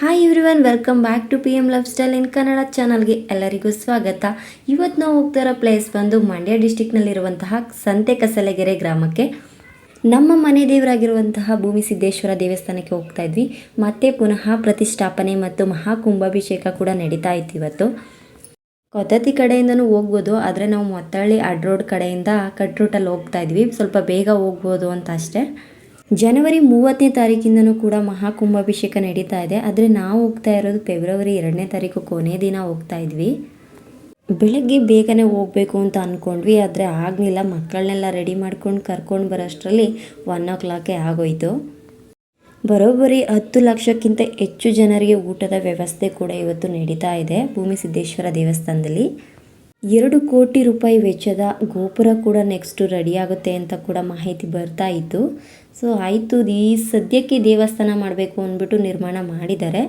Hi everyone welcome back to P M love style in Kannada ಚಾನಲ್ಗೆ ಎಲ್ಲರಿಗೂ ಸ್ವಾಗತ. ಇವತ್ತು ನಾವು ಹೋಗ್ತಾ ಇರೋ ಪ್ಲೇಸ್ ಬಂದು ಮಂಡ್ಯ ಡಿಸ್ಟಿಕ್ನಲ್ಲಿರುವಂತಹ ಸಂತೆ ಕಸಲೆಗೆರೆ ಗ್ರಾಮಕ್ಕೆ. ನಮ್ಮ ಮನೆ ದೇವರಾಗಿರುವಂತಹ ಭೂಮಿ ಸಿದ್ದೇಶ್ವರ ದೇವಸ್ಥಾನಕ್ಕೆ ಹೋಗ್ತಾ ಇದ್ವಿ. ಮತ್ತೆ ಪುನಃ ಪ್ರತಿಷ್ಠಾಪನೆ ಮತ್ತು ಮಹಾಕುಂಭಾಭಿಷೇಕ ಕೂಡ ನಡೀತಾ ಇತ್ತು ಇವತ್ತು. ಕೊತ್ತತಿ ಕಡೆಯಿಂದನೂ ಹೋಗ್ಬೋದು, ಆದರೆ ನಾವು ಮೊತ್ತಳ್ಳಿ ಅಡ್ ರೋಡ್ ಕಡೆಯಿಂದ ಕಟ್ ರೂಟಲ್ಲಿ ಹೋಗ್ತಾ ಇದ್ವಿ. ಸ್ವಲ್ಪ ಬೇಗ ಹೋಗ್ಬೋದು ಅಂತ ಅಷ್ಟೇ. ಜನವರಿ ಮೂವತ್ತನೇ ತಾರೀಕಿಂದನೂ ಕೂಡ ಮಹಾಕುಂಭಾಭಿಷೇಕ ನಡೀತಾ ಇದೆ. ಆದರೆ ನಾವು ಹೋಗ್ತಾ ಇರೋದು ಫೆಬ್ರವರಿ ಎರಡನೇ ತಾರೀಕು ಕೊನೆ ದಿನ ಹೋಗ್ತಾ ಇದ್ವಿ. ಬೆಳಗ್ಗೆ ಬೇಗನೆ ಹೋಗಬೇಕು ಅಂತ ಅಂದ್ಕೊಂಡ್ವಿ ಆದರೆ ಆಗಲಿಲ್ಲ. ಮಕ್ಕಳನ್ನೆಲ್ಲ ರೆಡಿ ಮಾಡ್ಕೊಂಡು ಕರ್ಕೊಂಡು ಬರೋಷ್ಟರಲ್ಲಿ ಒನ್ ಓ ಕ್ಲಾಕೇ ಆಗೋಯಿತು. ಬರೋಬ್ಬರಿ ಹತ್ತು ಲಕ್ಷಕ್ಕಿಂತ ಹೆಚ್ಚು ಜನರಿಗೆ ಊಟದ ವ್ಯವಸ್ಥೆ ಕೂಡ ಇವತ್ತು ನಡೀತಾ ಇದೆ. ಭೂಮಿ ಸಿದ್ದೇಶ್ವರ ದೇವಸ್ಥಾನದಲ್ಲಿ. ಎರಡು ಕೋಟಿ ರೂಪಾಯಿ ವೆಚ್ಚದ ಗೋಪುರ ಕೂಡ ನೆಕ್ಸ್ಟ್ ರೆಡಿ ಆಗುತ್ತೆ ಅಂತ ಕೂಡ ಮಾಹಿತಿ ಬರ್ತಾ ಇತ್ತು. ಸೊ ಆಯಿತು, ಈ ಸದ್ಯಕ್ಕೆ ದೇವಸ್ಥಾನ ಮಾಡಬೇಕು ಅಂದ್ಬಿಟ್ಟು ನಿರ್ಮಾಣ ಮಾಡಿದ್ದಾರೆ.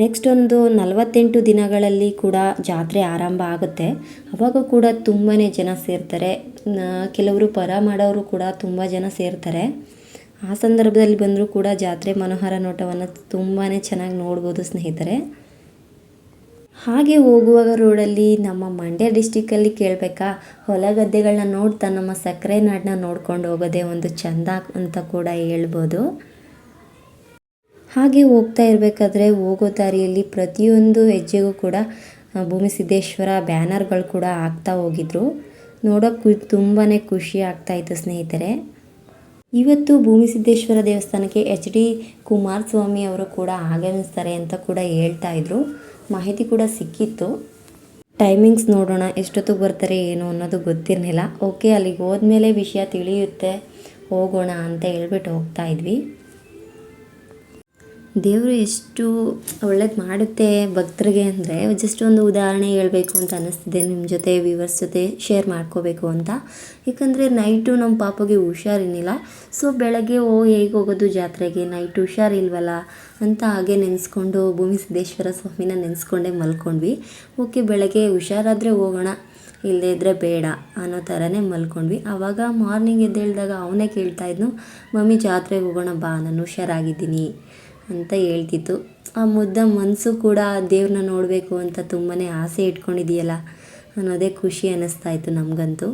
ನೆಕ್ಸ್ಟ್ ಒಂದು ನಲವತ್ತೆಂಟು ದಿನಗಳಲ್ಲಿ ಕೂಡ ಜಾತ್ರೆ ಆರಂಭ ಆಗುತ್ತೆ. ಅವಾಗ ಕೂಡ ತುಂಬಾ ಜನ ಸೇರ್ತಾರೆ. ಕೆಲವರು ಪರ ಮಾಡೋರು ಕೂಡ ತುಂಬ ಜನ ಸೇರ್ತಾರೆ. ಆ ಸಂದರ್ಭದಲ್ಲಿ ಬಂದರೂ ಕೂಡ ಜಾತ್ರೆ ಮನೋಹರ ನೋಟವನ್ನು ತುಂಬಾ ಚೆನ್ನಾಗಿ ನೋಡ್ಬೋದು ಸ್ನೇಹಿತರೆ. ಹಾಗೆ ಹೋಗುವಾಗ ರೋಡಲ್ಲಿ ನಮ್ಮ ಮಂಡ್ಯ ಡಿಸ್ಟಿಕ್ಕಲ್ಲಿ ಕೇಳಬೇಕಾ? ಹೊಲ ಗದ್ದೆಗಳನ್ನ ನೋಡ್ತಾ ನಮ್ಮ ಸಕ್ಕರೆ ನಾಡನ್ನ ನೋಡ್ಕೊಂಡು ಹೋಗೋದೇ ಒಂದು ಚಂದ ಅಂತ ಕೂಡ ಹೇಳ್ಬೋದು. ಹಾಗೆ ಹೋಗ್ತಾ ಇರಬೇಕಾದ್ರೆ ಹೋಗೋ ದಾರಿಯಲ್ಲಿ ಪ್ರತಿಯೊಂದು ಹೆಜ್ಜೆಗೂ ಕೂಡ ಭೂಮಿ ಸಿದ್ದೇಶ್ವರ ಬ್ಯಾನರ್ಗಳು ಕೂಡ ಹಾಕ್ತಾ ಹೋಗಿದ್ರು. ನೋಡೋಕ್ಕೆ ತುಂಬಾ ಖುಷಿ ಆಗ್ತಾ ಇತ್ತು ಸ್ನೇಹಿತರೆ. ಇವತ್ತು ಭೂಮಿಸಿದ್ದೇಶ್ವರ ದೇವಸ್ಥಾನಕ್ಕೆ ಎಚ್ ಡಿ ಕುಮಾರಸ್ವಾಮಿ ಅವರು ಕೂಡ ಆಗಮಿಸ್ತಾರೆ ಅಂತ ಕೂಡ ಹೇಳ್ತಾ ಇದ್ರು. ಮಾಹಿತಿ ಕೂಡ ಸಿಕ್ಕಿತ್ತು. ಟೈಮಿಂಗ್ಸ್ ನೋಡೋಣ ಎಷ್ಟೊತ್ತಿಗೆ ಬರ್ತಾರೆ ಏನು ಅನ್ನೋದು ಗೊತ್ತಿರಲಿಲ್ಲ. ಓಕೆ ಅಲ್ಲಿಗೆ ಹೋದ್ಮೇಲೆ ವಿಷಯ ತಿಳಿಯುತ್ತೆ. ಹೋಗೋಣ ಅಂತ ಹೇಳ್ಬಿಟ್ಟು ಹೋಗ್ತಾ ಇದ್ವಿ. ದೇವರು ಎಷ್ಟು ಒಳ್ಳೇದು ಮಾಡುತ್ತೆ ಭಕ್ತರಿಗೆ ಅಂದರೆ ಜಸ್ಟ್ ಒಂದು ಉದಾಹರಣೆ ಹೇಳಬೇಕು ಅಂತ ಅನ್ನಿಸ್ತಿದೆ ನಿಮ್ಮ ಜೊತೆ ವ್ಯೂವರ್ಸ್ ಜೊತೆ ಶೇರ್ ಮಾಡ್ಕೋಬೇಕು ಅಂತ. ಯಾಕಂದರೆ ನೈಟು ನಮ್ಮ ಪಾಪಗೆ ಹುಷಾರಿರಲಿಲ್ಲ. ಸೊ ಬೆಳಗ್ಗೆ ಓ ಹೇಗೆ ಹೋಗೋದು ಜಾತ್ರೆಗೆ? ನೈಟ್ ಹುಷಾರಿಲ್ವಲ್ಲ? ಅಂತ ಹಾಗೆ ನೆನೆಸ್ಕೊಂಡು ಭೂಮಿ ಸಿದ್ದೇಶ್ವರ ಸ್ವಾಮಿನ ನೆನೆಸ್ಕೊಂಡೆ ಮಲ್ಕೊಂಡ್ವಿ. ಓಕೆ, ಬೆಳಗ್ಗೆ ಹುಷಾರಾದರೆ ಹೋಗೋಣ ಇಲ್ಲದೇ ಇದ್ದರೆ ಬೇಡ ಅನ್ನೋ ಥರನೇ ಮಲ್ಕೊಂಡ್ವಿ. ಆವಾಗ ಮಾರ್ನಿಂಗ್ ಎದ್ದೇಳಿದಾಗ ಅವನೇ ಕೇಳ್ತಾ ಇದ್ನು, ಮಮ್ಮಿ ಜಾತ್ರೆಗೆ ಹೋಗೋಣ ಬಾ, ನಾನು ಹುಷಾರಾಗಿದ್ದೀನಿ. ಅಂತ ಹೇಳ್ತಿತ್ತು. ಆ ಮುದ್ದ ಮನಸ್ಸು ಕೂಡ ದೇವ್ರನ್ನ ನೋಡಬೇಕು ಅಂತ ತುಂಬಾ ಆಸೆ ಇಟ್ಕೊಂಡಿದೆಯಲ್ಲ? ಅನ್ನೋದೇ ಖುಷಿ ಅನ್ನಿಸ್ತಾ ಇತ್ತು ನಮಗಂತೂ.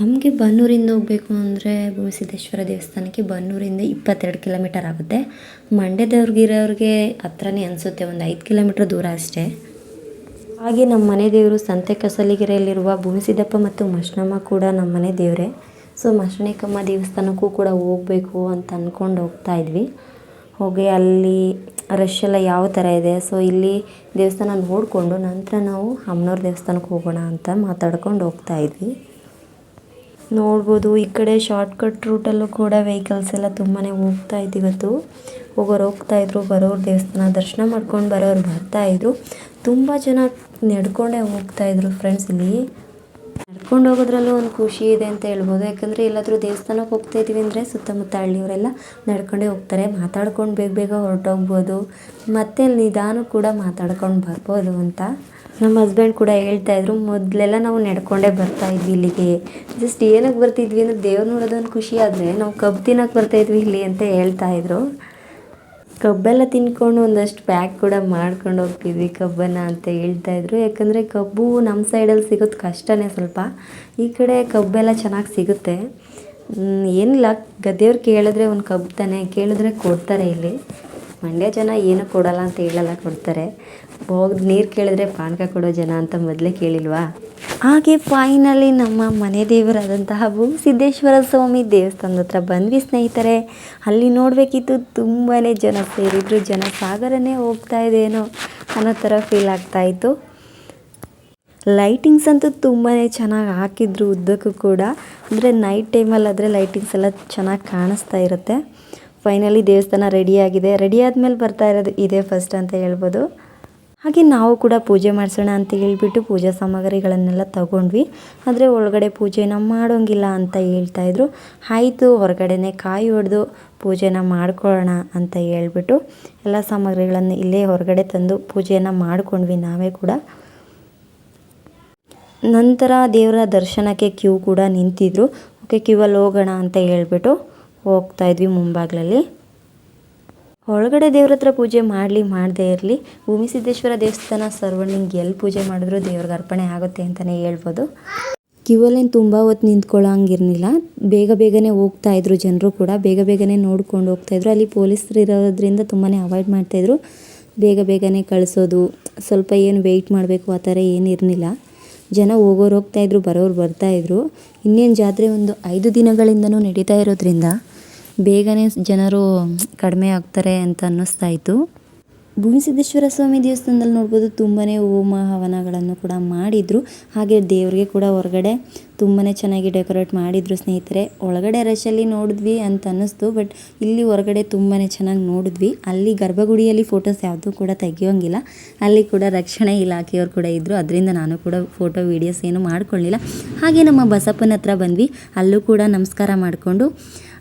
ನಮಗೆ ಬನ್ನೂರಿಂದ ಹೋಗಬೇಕು ಅಂದರೆ ಭೂಮಿಸಿದ್ದೇಶ್ವರ ದೇವಸ್ಥಾನಕ್ಕೆ ಬನ್ನೂರಿಂದ ಇಪ್ಪತ್ತೆರಡು ಕಿಲೋಮೀಟರ್ ಆಗುತ್ತೆ. ಮಂಡ್ಯದವ್ರಿಗಿರೋರಿಗೆ ಹತ್ರನೇ ಅನಿಸುತ್ತೆ, ಒಂದು ಐದು ಕಿಲೋಮೀಟ್ರ್ ದೂರ ಅಷ್ಟೇ. ಹಾಗೆ ನಮ್ಮ ಮನೆ ದೇವರು ಸಂತೆ ಕಸಲಿಗೆರೆಯಲ್ಲಿರುವ ಭೂಮಿಸಿದ್ದಪ್ಪ ಮತ್ತು ಮಶ್ನಮ್ಮ ಕೂಡ ನಮ್ಮ ಮನೆ ದೇವರೇ. ಸೊ ಮಶ್ನಿಕಮ್ಮ ದೇವಸ್ಥಾನಕ್ಕೂ ಕೂಡ ಹೋಗಬೇಕು ಅಂತ ಅಂದ್ಕೊಂಡು ಹೋಗ್ತಾ ಇದ್ವಿ. ಹೋಗಿ ಅಲ್ಲಿ ರಶ್ ಎಲ್ಲ ಯಾವ ಥರ ಇದೆ? ಸೊ ಇಲ್ಲಿ ದೇವಸ್ಥಾನ ನೋಡಿಕೊಂಡು ನಂತರ ನಾವು ಅಮ್ಮನವ್ರ ದೇವಸ್ಥಾನಕ್ಕೆ ಹೋಗೋಣ ಅಂತ ಮಾತಾಡ್ಕೊಂಡು ಹೋಗ್ತಾ ಇದ್ವಿ. ನೋಡ್ಬೋದು, ಈ ಕಡೆ ಶಾರ್ಟ್ಕಟ್ ರೂಟಲ್ಲೂ ಕೂಡ ವೆಹಿಕಲ್ಸ್ ಎಲ್ಲ ತುಂಬಾ ಹೋಗ್ತಾ ಇತ್ತು ಇವತ್ತು. ಹೋಗೋರು ಹೋಗ್ತಾ ಇದ್ರು, ಬರೋರು ದೇವಸ್ಥಾನ ದರ್ಶನ ಮಾಡ್ಕೊಂಡು ಬರೋರು ಬರ್ತಾ ಇದ್ರು. ತುಂಬ ಜನ ನಡ್ಕೊಂಡೇ ಹೋಗ್ತಾ ಇದ್ರು ಫ್ರೆಂಡ್ಸ್ ಇಲ್ಲಿ. ನಡ್ಕೊಂಡು ಹೋಗೋದ್ರಲ್ಲೂ ಒಂದು ಖುಷಿ ಇದೆ ಅಂತ ಹೇಳ್ಬೋದು. ಯಾಕಂದರೆ ಎಲ್ಲಾದರೂ ದೇವಸ್ಥಾನಕ್ಕೆ ಹೋಗ್ತಾ ಇದ್ದೀವಿ ಅಂದರೆ ಸುತ್ತಮುತ್ತ ಹಳ್ಳಿಯವರೆಲ್ಲ ನಡ್ಕೊಂಡೇ ಹೋಗ್ತಾರೆ. ಮಾತಾಡ್ಕೊಂಡು ಬೇಗ ಬೇಗ ಹೊರಟೋಗ್ಬೋದು. ಮತ್ತೆ ಅಲ್ಲಿ ನಿಧಾನ ಕೂಡ ಮಾತಾಡ್ಕೊಂಡು ಬರ್ಬೋದು ಅಂತ ನಮ್ಮ ಹಸ್ಬೆಂಡ್ ಕೂಡ ಹೇಳ್ತಾ ಇದ್ರು. ಮೊದಲೆಲ್ಲ ನಾವು ನಡ್ಕೊಂಡೇ ಬರ್ತಾ ಇದ್ವಿ ಇಲ್ಲಿಗೆ. ಜಸ್ಟ್ ಏನಕ್ಕೆ ಬರ್ತಿದ್ವಿ ಅಂದರೆ ದೇವ್ರು ನೋಡೋದೊಂದು ಖುಷಿ ಆದರೆ ನಾವು ಕಬ್ಬು ತಿನ್ನಕ್ಕೆ ಬರ್ತಾ ಇದ್ವಿ ಇಲ್ಲಿ ಅಂತ ಹೇಳ್ತಾ ಇದ್ರು. ಕಬ್ಬೆಲ್ಲ ತಿನ್ಕೊಂಡು ಒಂದಷ್ಟು ಪ್ಯಾಕ್ ಕೂಡ ಮಾಡ್ಕೊಂಡು ಹೋಗ್ತಿದ್ವಿ ಕಬ್ಬನ್ನು ಅಂತ ಹೇಳ್ತಾ ಇದ್ರು. ಯಾಕಂದರೆ ಕಬ್ಬು ನಮ್ಮ ಸೈಡಲ್ಲಿ ಸಿಗೋದು ಕಷ್ಟನೇ ಸ್ವಲ್ಪ. ಈ ಕಡೆ ಕಬ್ಬೆಲ್ಲ ಚೆನ್ನಾಗಿ ಸಿಗುತ್ತೆ. ಏನಿಲ್ಲ ಗದ್ದೆಯವ್ರು ಕೇಳಿದ್ರೆ ಒಂದು ಕಬ್ಬು ತಾನೆ, ಕೇಳಿದ್ರೆ ಕೊಡ್ತಾರೆ ಇಲ್ಲಿ. ಮಂಡ್ಯ ಜನ ಏನು ಕೊಡಲ್ಲ ಅಂತ ಹೇಳಲ್ಲ, ಕೊಡ್ತಾರೆ. ಹೋಗಿ ನೀರು ಕೇಳಿದ್ರೆ ಪಾನಕ ಕೊಡೋ ಜನ ಅಂತ ಮೊದಲೇ ಕೇಳಿಲ್ವಾ? ಹಾಗೆ ಫೈನಲಿ ನಮ್ಮ ಮನೆ ದೇವರಾದಂತಹ ಭೂ ಸಿದ್ದೇಶ್ವರ ಸ್ವಾಮಿ ದೇವಸ್ಥಾನದ ಹತ್ರ ಬಂದ್ವಿ ಸ್ನೇಹಿತರೆ. ಅಲ್ಲಿ ನೋಡಬೇಕಿತ್ತು ತುಂಬಾ ಜನ ಸೇರಿದ್ರು. ಜನ ಸಾಗರನೇ ಹೋಗ್ತಾ ಇದೇನೋ ಅನ್ನೋ ಥರ ಫೀಲ್ ಆಗ್ತಾ ಇತ್ತು. ಲೈಟಿಂಗ್ಸ್ ಅಂತೂ ತುಂಬಾ ಚೆನ್ನಾಗಿ ಹಾಕಿದ್ರು ಉದ್ದಕ್ಕೂ ಕೂಡ. ಅಂದರೆ ನೈಟ್ ಟೈಮಲ್ಲಿ ಆದರೆ ಲೈಟಿಂಗ್ಸ್ ಎಲ್ಲ ಚೆನ್ನಾಗಿ ಕಾಣಿಸ್ತಾ ಇರುತ್ತೆ. ಫೈನಲಿ ದೇವಸ್ಥಾನ ರೆಡಿಯಾಗಿದೆ ರೆಡಿ ಆದಮೇಲೆ ಬರ್ತಾ ಇರೋದು ಇದೇ ಫಸ್ಟ್ ಅಂತ ಹೇಳ್ಬೋದು. ಹಾಗೆ ನಾವು ಕೂಡ ಪೂಜೆ ಮಾಡಿಸೋಣ ಅಂತ ಹೇಳ್ಬಿಟ್ಟು ಪೂಜಾ ಸಾಮಗ್ರಿಗಳನ್ನೆಲ್ಲ ತಗೊಂಡ್ವಿ. ಆದರೆ ಒಳಗಡೆ ಪೂಜೆನ ಮಾಡೋಂಗಿಲ್ಲ ಅಂತ ಹೇಳ್ತಾಯಿದ್ರು ಆಯಿತು, ಹೊರಗಡೆನೆ ಕಾಯಿ ಹೊಡೆದು ಪೂಜೆನ ಮಾಡ್ಕೊಳ್ಳೋಣ ಅಂತ ಹೇಳ್ಬಿಟ್ಟು ಎಲ್ಲ ಸಾಮಗ್ರಿಗಳನ್ನು ಇಲ್ಲೇ ಹೊರಗಡೆ ತಂದು ಪೂಜೆಯನ್ನು ಮಾಡ್ಕೊಂಡ್ವಿ ನಾವೇ ಕೂಡ. ನಂತರ ದೇವರ ದರ್ಶನಕ್ಕೆ ಕ್ಯೂ ಕೂಡ ನಿಂತಿದ್ರು. ಓಕೆ ಕ್ಯೂ ಅಲ್ಲಿ ಹೋಗೋಣ ಅಂತ ಹೇಳ್ಬಿಟ್ಟು ಹೋಗ್ತಾ ಇದ್ವಿ ಮುಂಭಾಗ್ಲಲ್ಲಿ. ಒಳಗಡೆ ದೇವ್ರ ಹತ್ರ ಪೂಜೆ ಮಾಡಲಿ, ಮಾಡದೇ ಇರಲಿ. ಭೂಮಿಸಿದ್ದೇಶ್ವರ ದೇವಸ್ಥಾನ ಸರ್ವಣಿಂಗ್ ಎಲ್ಲಿ ಪೂಜೆ ಮಾಡಿದ್ರು ದೇವ್ರಿಗೆ ಅರ್ಪಣೆ ಆಗುತ್ತೆ ಅಂತಲೇ ಹೇಳ್ಬೋದು. ಕ್ಯೂವಲ್ಲೇನು ತುಂಬ ಹೊತ್ತು ನಿಂತ್ಕೊಳ್ಳೋಂಗಿರಲಿಲ್ಲ ಬೇಗ ಬೇಗನೆ ಹೋಗ್ತಾ ಇದ್ರು ಜನರು ಕೂಡ. ಬೇಗ ಬೇಗನೆ ನೋಡ್ಕೊಂಡು ಹೋಗ್ತಾಯಿದ್ರು ಅಲ್ಲಿ ಪೊಲೀಸರು ಇರೋದ್ರಿಂದ ತುಂಬಾ ಅವಾಯ್ಡ್ ಮಾಡ್ತಾಯಿದ್ರು ಬೇಗ ಬೇಗನೆ ಕಳಿಸೋದು, ಸ್ವಲ್ಪ ಏನು ವೆಯ್ಟ್ ಮಾಡಬೇಕು, ಆ ಥರ ಏನಿರಲಿಲ್ಲ ಜನ ಹೋಗೋರು ಹೋಗ್ತಾಯಿದ್ರು ಬರೋರು ಬರ್ತಾಯಿದ್ರು ಇನ್ನೇನು ಜಾತ್ರೆ ಒಂದು ಐದು ದಿನಗಳಿಂದನೂ ನಡೀತಾ ಇರೋದ್ರಿಂದ ಬೇಗನೆ ಜನರು ಕಡಿಮೆ ಆಗ್ತಾರೆ ಅಂತ ಅನ್ನಿಸ್ತಾ ಇತ್ತು. ಭೂಮಿಸಿದ್ದೇಶ್ವರ ಸ್ವಾಮಿ ದೇವಸ್ಥಾನದಲ್ಲಿ ನೋಡ್ಬೋದು ತುಂಬಾ ಹೋಮ ಹವನಗಳನ್ನು ಕೂಡ ಮಾಡಿದರು. ಹಾಗೆ ದೇವರಿಗೆ ಕೂಡ ಹೊರಗಡೆ ತುಂಬಾ ಚೆನ್ನಾಗಿ ಡೆಕೋರೇಟ್ ಮಾಡಿದರು ಸ್ನೇಹಿತರೆ. ಒಳಗಡೆ ರಶಲ್ಲಿ ನೋಡಿದ್ವಿ ಅಂತ ಅನ್ನಿಸ್ತು, ಬಟ್ ಇಲ್ಲಿ ಹೊರಗಡೆ ತುಂಬಾ ಚೆನ್ನಾಗಿ ನೋಡಿದ್ವಿ. ಅಲ್ಲಿ ಗರ್ಭಗುಡಿಯಲ್ಲಿ ಫೋಟೋಸ್ ಯಾವುದೂ ಕೂಡ ತೆಗಿಯೋಂಗಿಲ್ಲ. ಅಲ್ಲಿ ಕೂಡ ರಕ್ಷಣೆ ಇಲಾಖೆಯವರು ಕೂಡ ಇದ್ದರು ಅದರಿಂದ ನಾನು ಕೂಡ ಫೋಟೋ ವೀಡಿಯೋಸ್ ಏನು ಮಾಡ್ಕೊಳ್ಳಿಲ್ಲ ಹಾಗೆ ನಮ್ಮ ಬಸಪ್ಪನ ಹತ್ರ ಬಂದ್ವಿ. ಅಲ್ಲೂ ಕೂಡ ನಮಸ್ಕಾರ ಮಾಡಿಕೊಂಡು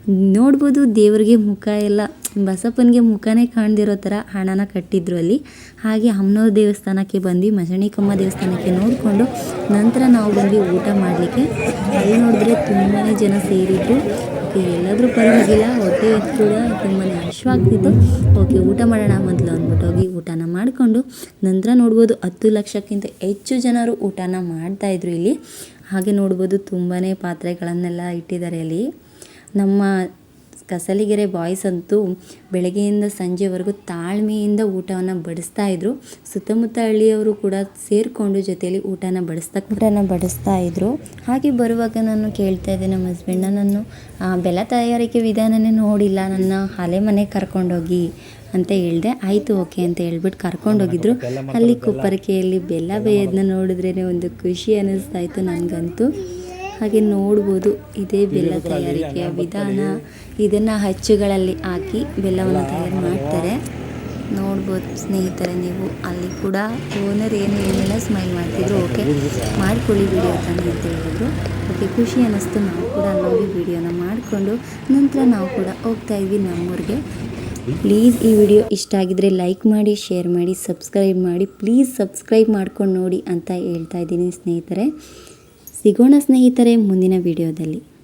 ನೋಡ್ಬೋದು ದೇವರಿಗೆ ಮುಖ ಎಲ್ಲ, ಬಸಪ್ಪನಿಗೆ ಮುಖನೇ ಕಾಣ್ದಿರೋ ಥರ ಹಣನ ಕಟ್ಟಿದ್ರು ಅಲ್ಲಿ. ಹಾಗೆ ಅಮ್ಮನವ್ರ ದೇವಸ್ಥಾನಕ್ಕೆ ಬಂದ್ವಿ ಮಜಣಿಕಮ್ಮ ದೇವಸ್ಥಾನಕ್ಕೆ ನೋಡಿಕೊಂಡು ನಂತರ ನಾವು ಬಂದ್ವಿ ಊಟ ಮಾಡಲಿಕ್ಕೆ. ಅಲ್ಲಿ ನೋಡಿದ್ರೆ ತುಂಬಾ ಜನ ಸೇರಿದ್ರು. ಓಕೆ, ಎಲ್ಲಾದರೂ ಪರವಾಗಿಲ್ಲ, ಹೊಟ್ಟೆ ಕೂಡ ತುಂಬಾ ಹಶ್ವಾಗ್ತಿತ್ತು ಓಕೆ, ಊಟ ಮಾಡೋಣ ಮೊದಲು ಅಂದ್ಬಿಟ್ಟು ಹೋಗಿ ಊಟನ ಮಾಡಿಕೊಂಡು ನಂತರ ನೋಡ್ಬೋದು ಹತ್ತು ಲಕ್ಷಕ್ಕಿಂತ ಹೆಚ್ಚು ಜನರು ಊಟನ ಮಾಡ್ತಾಯಿದ್ರು ಇಲ್ಲಿ. ಹಾಗೆ ನೋಡ್ಬೋದು ತುಂಬಾ ಪಾತ್ರೆಗಳನ್ನೆಲ್ಲ ಇಟ್ಟಿದ್ದಾರೆ ಅಲ್ಲಿ. ನಮ್ಮ ಕಸಲಿಗೆರೆ ಬಾಯ್ಸ್ ಅಂತೂ ಬೆಳಗ್ಗೆಯಿಂದ ಸಂಜೆವರೆಗೂ ತಾಳ್ಮೆಯಿಂದ ಊಟವನ್ನು ಬಡಿಸ್ತಾ ಇದ್ರು. ಸುತ್ತಮುತ್ತ ಹಳ್ಳಿಯವರು ಕೂಡ ಸೇರಿಕೊಂಡು ಜೊತೆಯಲ್ಲಿ ಊಟನ ಬಡಿಸ್ತಾ ಊಟನ ಬಡಿಸ್ತಾ ಇದ್ರು. ಹಾಗೆ ಬರುವಾಗ ನಾನು ಕೇಳ್ತಾ ಇದ್ದೆ, ನಮ್ಮ ಹಸ್ಬೆಂಡ್ನ ನಾನು ಬೆಲ್ಲ ತಯಾರಿಕೆ ವಿಧಾನನೇ ನೋಡಿಲ್ಲ. ನನ್ನ ಹಳೆ ಮನೆಗೆ ಕರ್ಕೊಂಡೋಗಿ, ಅಂತ ಹೇಳಿದೆ. ಆಯಿತು, ಓಕೆ, ಅಂತ ಹೇಳ್ಬಿಟ್ಟು ಕರ್ಕೊಂಡೋಗಿದ್ರು. ಅಲ್ಲಿ ಕುಪ್ಪರಿಕೆಯಲ್ಲಿ ಬೆಲ್ಲ ಬೇಯೋದನ್ನ ನೋಡಿದ್ರೇ ಒಂದು ಖುಷಿ ಅನ್ನಿಸ್ತಾ ಇತ್ತು ನನಗಂತೂ. ಹಾಗೆ ನೋಡ್ಬೋದು. ಇದೇ ಬೆಲ್ಲ ತಯಾರಿಕೆಯ ವಿಧಾನ. ಇದನ್ನು ಹಚ್ಚುಗಳಲ್ಲಿ ಹಾಕಿ ಬೆಲ್ಲವನ್ನು ತಯಾರು ಮಾಡ್ತಾರೆ. ನೋಡ್ಬೋದು ಸ್ನೇಹಿತರೆ ನೀವು. ಅಲ್ಲಿ ಕೂಡ ಓನರ್ ಏನು ಏನೆಲ್ಲ ಸ್ಮೈಲ್ ಮಾಡ್ತಿದ್ರು ಓಕೆ ಮಾಡ್ಕೊಳ್ಳಿ ವಿಡಿಯೋ ತಾನೆ ಅಂತ ಹೇಳಿದ್ರು ಓಕೆ ಖುಷಿ ಅನ್ನಿಸ್ತು. ನಾವು ಕೂಡ ಅಲ್ಲೋಗಿ ವಿಡಿಯೋನ ಮಾಡಿಕೊಂಡು ನಂತರ ನಾವು ಕೂಡ ಹೋಗ್ತಾ ಇದ್ವಿ ನಮ್ಮೂರಿಗೆ. ಪ್ಲೀಸ್ ಈ ವಿಡಿಯೋ ಇಷ್ಟ ಆಗಿದ್ರೆ ಲೈಕ್ ಮಾಡಿ ಶೇರ್ ಮಾಡಿ ಸಬ್ಸ್ಕ್ರೈಬ್ ಮಾಡಿ. ಪ್ಲೀಸ್ ಸಬ್ಸ್ಕ್ರೈಬ್ ಮಾಡ್ಕೊಂಡು ನೋಡಿ ಅಂತ ಹೇಳ್ತಾ ಇದ್ದೀನಿ ಸ್ನೇಹಿತರೆ. ಸಿಗೋಣ ಸ್ನೇಹಿತರೆ ಮುಂದಿನ ವಿಡಿಯೋದಲ್ಲಿ.